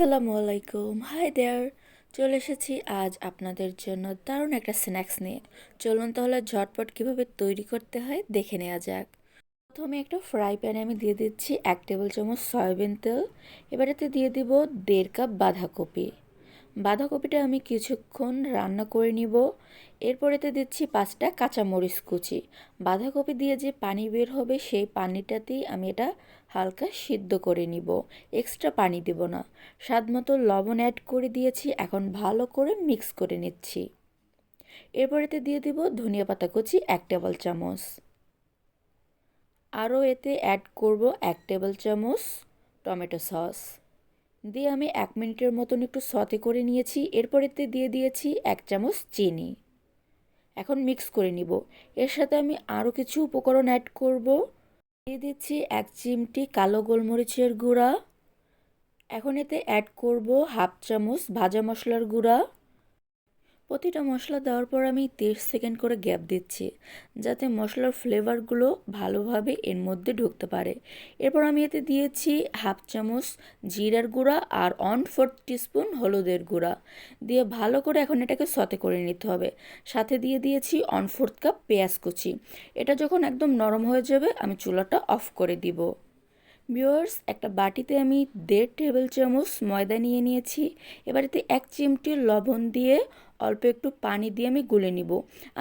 আসসালামু আলাইকুম। Hi there চলে এসেছি আজ আপনাদের জন্য দারুণ একটা স্ন্যাক্স নিয়ে। চলুন তাহলে ঝটপট কীভাবে তৈরি করতে হয় দেখে নেওয়া যাক। প্রথমে একটা ফ্রাই প্যানে আমি দিয়ে দিচ্ছি এক টেবিল চামচ সয়াবিন তেল। এবারেতে দিয়ে দিব দেড় কাপ বাঁধাকপি। বাঁধাকপিটা আমি কিছুক্ষণ রান্না করে নিব। এরপরেতে দিচ্ছি পাঁচটা কাঁচামরিচ কুচি। বাঁধাকপি দিয়ে যে পানি বের হবে, সেই পানিটাতেই আমি এটা হালকা সিদ্ধ করে নিব। এক্সট্রা পানি দেব না। স্বাদ মতো লবণ অ্যাড করে দিয়েছি, এখন ভালো করে মিক্স করে নিচ্ছি। এরপরেতে দিয়ে দিব ধনিয়া পাতা কুচি এক টেবিল চামচ। আরও এতে অ্যাড করব এক টেবিল চামচ টমেটো সস। দিয়ে আমি এক মিনিটের মতন একটু সতে করে নিয়েছি, এরপরেতে দিয়ে দিয়েছি এক চামচ চিনি। এখন মিক্স করে নিব। এর সাথে আমি আরও কিছু উপকরণ অ্যাড করব। দিয়ে দিচ্ছি এক চিমটি কালো গোলমরিচের গুঁড়া। এখন এতে অ্যাড করব হাফ চামচ ভাজা মশলার গুঁড়া। প্রতিটা মশলা দেওয়ার পর আমি তিরিশ সেকেন্ড করে গ্যাপ দিচ্ছি, যাতে মশলার ফ্লেভারগুলো ভালোভাবে এর মধ্যে ঢুকতে পারে। এরপর আমি এতে দিয়েছি হাফ চামচ জিরার গুঁড়া আর ওয়ান ফোর্থ টিস্পুন হলুদের গুঁড়া। দিয়ে ভালো করে এখন এটাকে সতে করে নিতে হবে। সাথে দিয়ে দিয়েছি ওয়ান ফোর্থ কাপ পেঁয়াজ কুচি। এটা যখন একদম নরম হয়ে যাবে, আমি চুলাটা অফ করে দিব। ভিওয়ার্স একটা বাটিতে আমি দেড় টেবিল চামচ ময়দা নিয়ে নিয়েছি। এবার এতে এক চিমটি লবণ দিয়ে অল্প একটু পানি দিয়ে আমি গুলে নিব।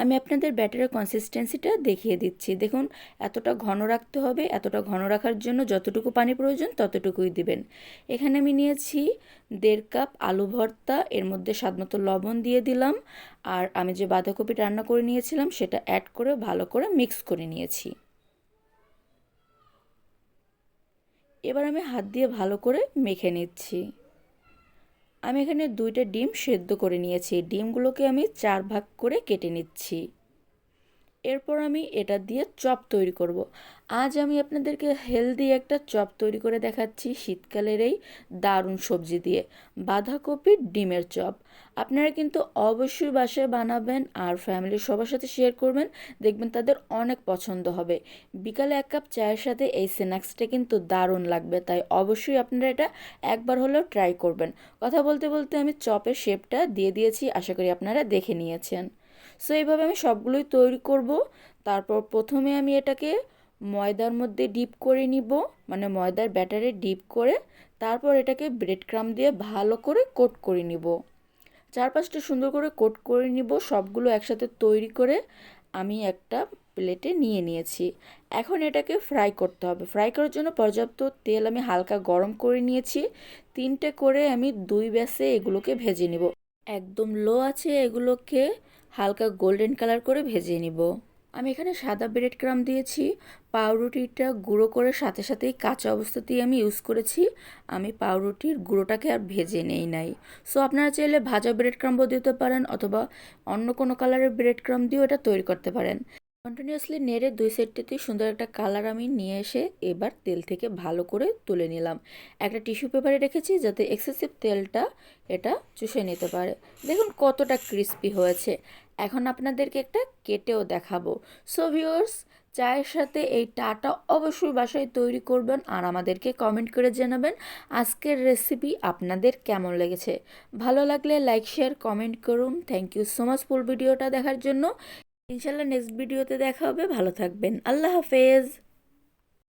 আমি আপনাদের ব্যাটারের কনসিস্টেন্সিটা দেখিয়ে দিচ্ছি। দেখুন, এতটা ঘন রাখতে হবে, এতটা ঘন রাখার জন্য যতটুকু পানি প্রয়োজন ততটুকুই দিবেন। এখানে আমি নিয়েছি দেড় কাপ আলু ভর্তা, এর মধ্যে স্বাদমতো লবণ দিয়ে দিলাম। আর আমি যে বাঁধাকপি রান্না করে নিয়েছিলাম, সেটা অ্যাড করে ভালো করে মিক্স করে নিয়েছি। এবার আমি হাত দিয়ে ভালো করে মেখে নিচ্ছি। আমি এখানে দুইটা ডিম সেদ্ধ করে নিয়েছি। ডিমগুলোকে আমি চার ভাগ করে কেটে নিচ্ছি। এরপর আমি এটা দিয়ে চপ তৈরি করব। আজ আমি আপনাদেরকে হেলদি একটা চপ তৈরি করে দেখাচ্ছি শীতকালের এই দারুণ সবজি দিয়ে, বাঁধাকপি ডিমের চপ। আপনারা কিন্তু অবশ্যই বাসায় বানাবেন আর ফ্যামিলির সবার সাথে শেয়ার করবেন, দেখবেন তাদের অনেক পছন্দ হবে। বিকালে এক কাপ চায়ের সাথে এই স্ন্যাক্সটা কিন্তু দারুণ লাগবে, তাই অবশ্যই আপনারা এটা একবার হলেও ট্রাই করবেন। কথা বলতে বলতে আমি চপের শেপটা দিয়ে দিয়েছি, আশা করি আপনারা দেখে নিয়েছেন। সো এইভাবে আমি সবগুলোই তৈরি করব। তারপর প্রথমে আমি এটাকে ময়দার মধ্যে ডিপ করে নিব মানে ময়দার ব্যাটারে ডিপ করে। তারপর এটাকে ব্রেড ক্রাম দিয়ে ভালো করে কোট করে নিব। চার পাঁচটা সুন্দর করে কোট করে নিব, সবগুলো একসাথে তৈরি করে আমি একটা প্লেটে নিয়ে নিয়েছি। এখন এটাকে ফ্রাই করতে হবে। ফ্রাই করার জন্য পর্যাপ্ত তেল আমি হালকা গরম করে নিয়েছি। তিনটে করে আমি দুই ব্যাসে এগুলোকে ভেজে নিব। একদম লো আছে এগুলোকে। হালকা গোল্ডেন কালার করে ভেজে নিব। আমি এখানে সাদা ব্রেড ক্রাম দিয়েছি, পাউরুটিটা গুঁড়ো করে সাথে সাথেই কাঁচা অবস্থাতেই আমি ইউজ করেছি। আমি পাউরুটির গুঁড়োটাকে আর ভেজে নেই নাই। সো আপনারা চাইলে ভাজা ব্রেড ক্রামও দিতে পারেন অথবা অন্য কোনো কালারের ব্রেড ক্রাম দিয়েও এটা তৈরি করতে পারেন। কন্টিনিউয়াসলি নেড়ে দুই সাইডটিতেই সুন্দর একটা কালার আমি নিয়ে এসে এবার তেল থেকে ভালো করে তুলে নিলাম। একটা টিস্যু পেপারে রেখেছি যাতে এক্সেসিভ তেলটা এটা চুষে নিতে পারে। দেখুন কতটা ক্রিস্পি হয়েছে। এখন আপনাদেরকে একটা কেটেও দেখাবো। সো ভিউয়ার্স চায়ের সাথে এই টাটা অবশ্যই বাসায় তৈরি করবেন আর আমাদেরকে কমেন্ট করে জানাবেন আজকের রেসিপি আপনাদের কেমন লেগেছে। ভালো লাগলে লাইক শেয়ার কমেন্ট করুন। Thank you so much full ভিডিওটা দেখার জন্য। ইনশাল্লাহ নেক্সট ভিডিওতে দেখা হবে। ভালো থাকবেন। আল্লাহ হাফেজ।